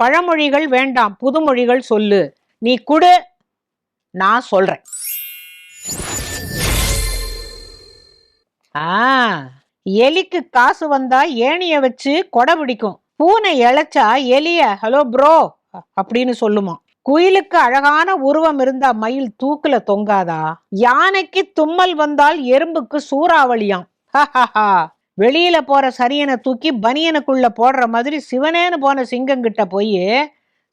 பழமொழிகள் வேண்டாம் புதுமொழிகள் சொல்லு. நீ குடு நான் சொல்றேன். ஆ எலிக்கு காசு வந்தா ஏணிய வச்சு கொடை பிடிக்கும். பூனை இழைச்சா எலிய ஹலோ ப்ரோ அப்படின்னு சொல்லுமா குயிலுக்கு அழகான உருவம் இருந்தா மயில் தூக்குல தொங்காதா? யானைக்கு தும்மல் வந்தால் எறும்புக்கு சூறாவளியாம். ஹஹா வெளியில போற சரியனை தூக்கி பனியனுக்குள்ள போடுற மாதிரி சிவனேன்னு போன சிங்கங்கிட்ட போய்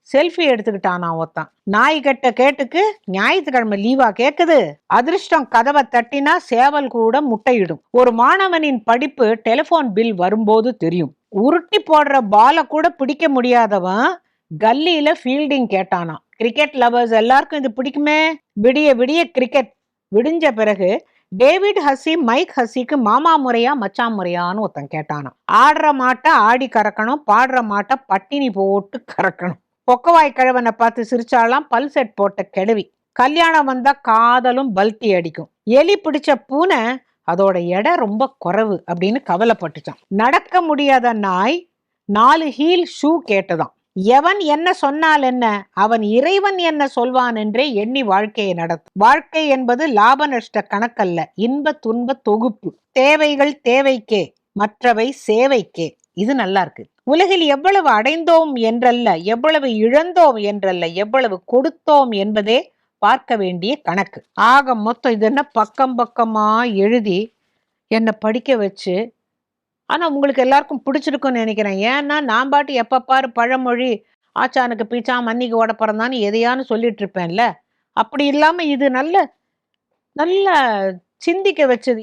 செல்ஃபி எடுத்துக்கிட்டானா ஒருத்தன். நாய் கட்ட கேட்டுக்கு ஞாயிற்றுக்கிழமை லீவா கேக்குது. அதிர்ஷ்டம் கதவை தட்டினா சேவல் கூட முட்டையிடும். ஒரு மாணவனின் படிப்பு டெலிபோன் பில் வரும்போது தெரியும். உருட்டி போடுற பாலை கூட பிடிக்க முடியாதவன் கல்லியில ஃபீல்டிங் கேட்டானாம். கிரிக்கெட் லவர்ஸ் எல்லாருக்கும் இது பிடிக்குமே? விடிய விடிய கிரிக்கெட் விடிஞ்ச பிறகு டேவிட் ஹசி மைக் ஹசிக்கு மாமா முறையா மச்சான் முறையான்னு ஒருத்தன் கேட்டானாம் ஆடுற மாட்டை ஆடி கறக்கணும் பாடுற மாட்டை பட்டினி போட்டு கறக்கணும். பொக்கவாய் கிழவனை பார்த்து சிரிச்சாலாம் பல் செட் போட்ட கெடவி. கல்யாணம் வந்தா காதலும் பல்த்தி அடிக்கும். எலி பிடிச்ச பூனை அதோட எடை ரொம்ப குறைவு அப்படின்னு கவலைப்பட்டுச்சான். நடக்க முடியாத நாய் நாலு ஹீல் ஷூ கேட்டதான் எவன் என்ன சொன்னால் என்ன? அவன் இறைவன் என்ன சொல்வான் என்றே எண்ணி வாழ்க்கையை நடத்தும். வாழ்க்கை என்பது லாப நஷ்ட கணக்கல்ல இன்ப துன்ப தொகுப்பு. தேவைகள் தேவைக்கே மற்றவை சேவைக்கே. இது நல்லா இருக்கு. உலகில் எவ்வளவு அடைந்தோம் என்றல்ல எவ்வளவு இழந்தோம் என்றல்ல எவ்வளவு கொடுத்தோம் என்பதே பார்க்க வேண்டிய கணக்கு. ஆக மொத்தம் இது என்ன பக்கம் பக்கமா எழுதி என்னை படிக்க வச்சு ஆனால் உங்களுக்கு எல்லாருக்கும் பிடிச்சிருக்கும்னு நினைக்கிறேன். ஏன்னா நான் பாட்டு எப்போ பாரு பழமொழி ஆச்சானுக்கு பீச்சா மன்னிக்கு ஓட பிறந்தான்னு எதையான்னு சொல்லிட்டு இருப்பேன்ல. அப்படி இல்லாமல் இது நல்ல நல்ல சிந்திக்க வச்சது